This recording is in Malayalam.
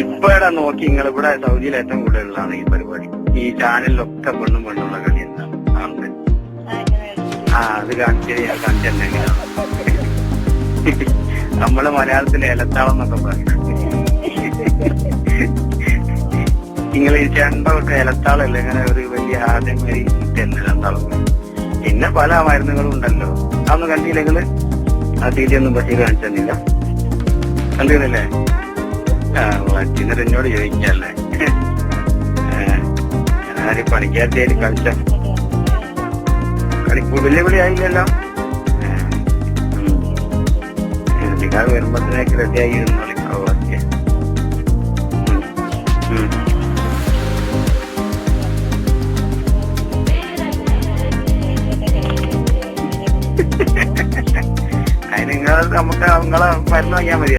ഇപ്പഴാ നോക്കി നിങ്ങൾ ഇവിടെ സൗദിയിൽ ഏറ്റവും കൂടുതലുള്ളതാണ് ഈ പരിപാടി. ഈ ചാനലിലൊക്കെ പെണ്ണും പെണ്ണുള്ള കളി എന്താണ് ആ അത് കാണിച്ചത് ഞാൻ കാണിച്ചെന്നെ നമ്മൾ മലയാളത്തിൽ ഏലത്താളം എന്നൊക്കെ പറയുന്നത് നിങ്ങൾ ഈ ചേട്ടന്റെ ഏലത്താളല്ലേ ഇങ്ങനെ ഒരു വലിയ ആദ്യം വരി തന്നെ പിന്നെ പല മരുന്നുകളും ഉണ്ടല്ലോ. അതൊന്നും കണ്ടില്ലെങ്കിൽ ആ തീറ്റ ഒന്നും ബഷീർ കാണിച്ചെന്നില്ല കണ്ടിരുന്നില്ലേ? ചിന്നരഞ്ഞോട് ചോദിക്കല്ലേ? ഞാനീ പണിക്കാരത്തേര് കളിച്ച കളിക്കൂ വലിയ ആയില്ലല്ലോ? നിങ്ങൾ വരുമ്പത്തിനേക്ക് റെഡിയായി ഇരുന്നോളിക്കോ നമുക്ക് നിങ്ങളെ മരുന്ന് വാങ്ങിയാൽ മതി